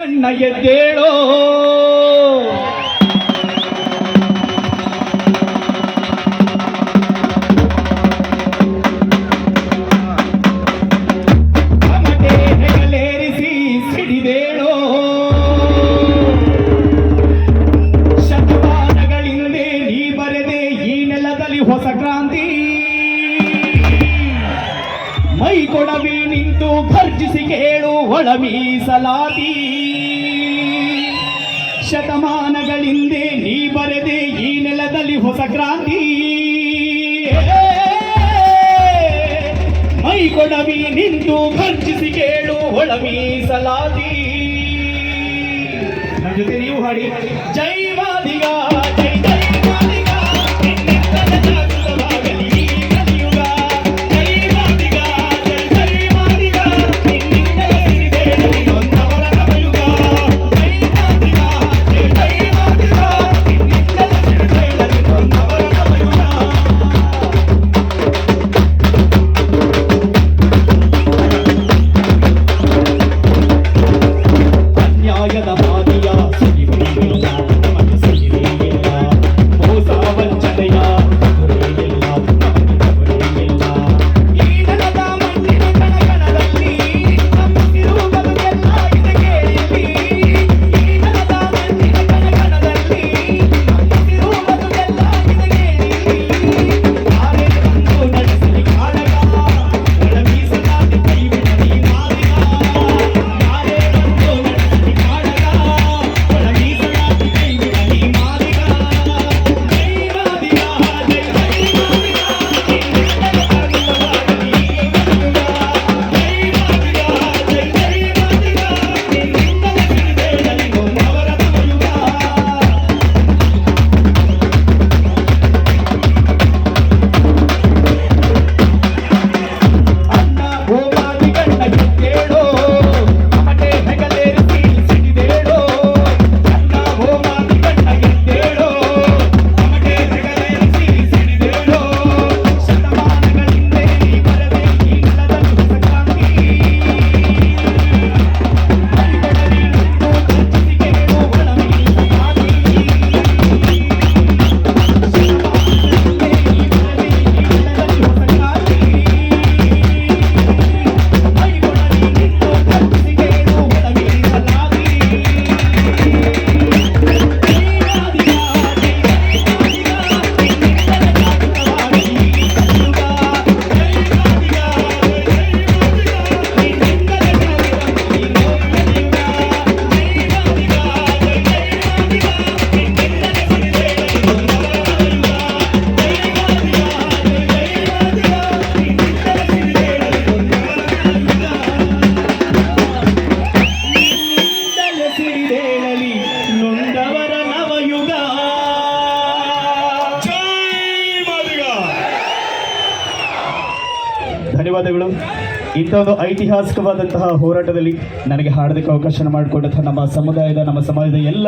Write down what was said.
ಕಣ್ಣಯ್ಯ ದೇಳೋ ಕೊಡವಿ ನಿಂತು ಘರ್ಜಿಸಿ ಕೇಳು ಒಳ ಮೀಸಲಾತಿ ನೀ ಬರೆದೆ ಈ ನೆಲದಲ್ಲಿ ಹೊಸ ಕ್ರಾಂತಿ. ಮೈ ಕೊಡವಿ ನಿಂತು ಘರ್ಜಿಸಿ ಕೇಳು ಒಳ ಮೀಸಲಾತಿ ನಮ್ಮ ಜೊತೆ ನೀವು ಹಾಡಿ. ಜೈವ ಧನ್ಯವಾದಗಳು. ಇಂಥ ಒಂದು ಐತಿಹಾಸಿಕವಾದಂತಹ ಹೋರಾಟದಲ್ಲಿ ನನಗೆ ಹಾಡದಕ್ಕೆ ಅವಕಾಶ ಮಾಡಿಕೊಟ್ಟಂತಹ ನಮ್ಮ ಸಮುದಾಯದ ನಮ್ಮ ಸಮಾಜದ ಎಲ್ಲ